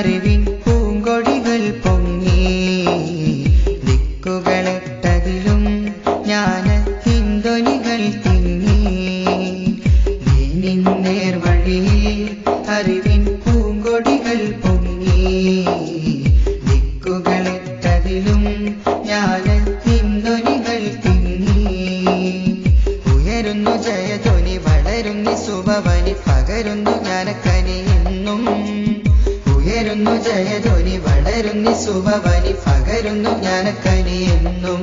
അറിവിൻ പൂങ്കൊടികൾ പൊങ്ങി. ദിക്കുകളെട്ടതിലും ജ്ഞാനത്തിന്തൊലികൾ തിങ്ങി. നേർവഴിയിൽ അറിവിൻ പൂങ്കൊടികൾ പൊങ്ങി. ദിക്കുകളെട്ടതിലും ജ്ഞാനത്തിന്തൊലികൾ തിങ്ങി. ഉയരുന്നു ജയധ്വനി വളരുന്നു ശുഭവനി പകരുന്നു ജ്ഞാനക്കനി എന്നും വളരുന്നു ജയധ്വനി വളരുന്നു സുഭവനി പകരുന്നു ജ്ഞാനക്കനി എന്നും.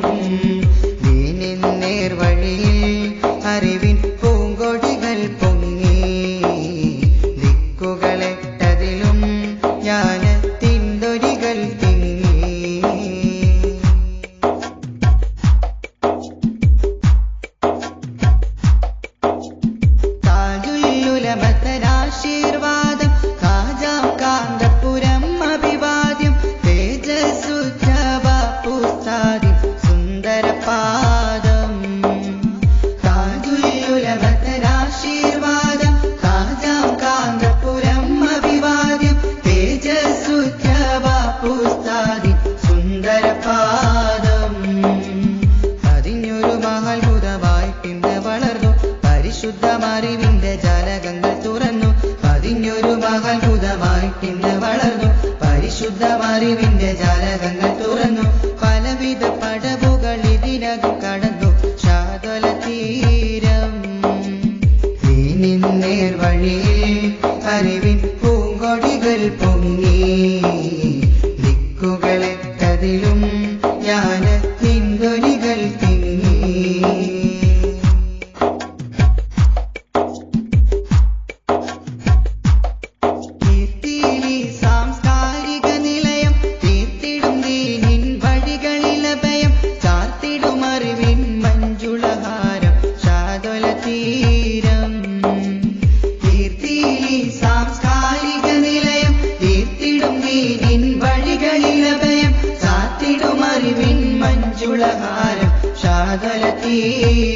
ಮಾಡಿ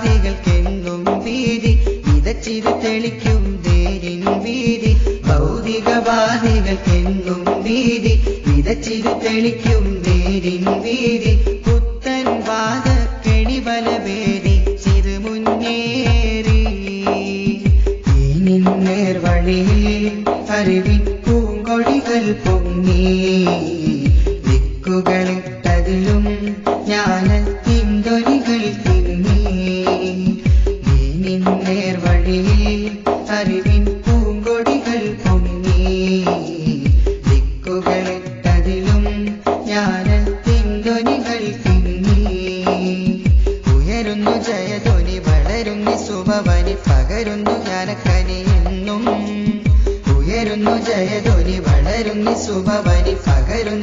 ഉപാധികൾക്കെങ്ങും വീതി. ഇതച്ചിരി തെളിക്കും തേരിൻ വീതി. ഭൗതികവാദികൾക്കെങ്ങും വീതി. ഇതച്ചിരി തെളിക്കും തേരിൻ വീതി. പുത്തൻ വാദ കെണിബലവേദി ചിരുമുന്നേറി നേർവഴിയിൽ അരുവിൽ പൂങ്കൊടികൾ പൊങ്ങി. ധ്വനി വളരുന്നു സുഭവനി പകരുന്നു ജ്ഞാനക്കനിയെന്നും ഉയരുന്നു ജയധ്വനി വളരുന്നു സുഭവനി പകരുന്നു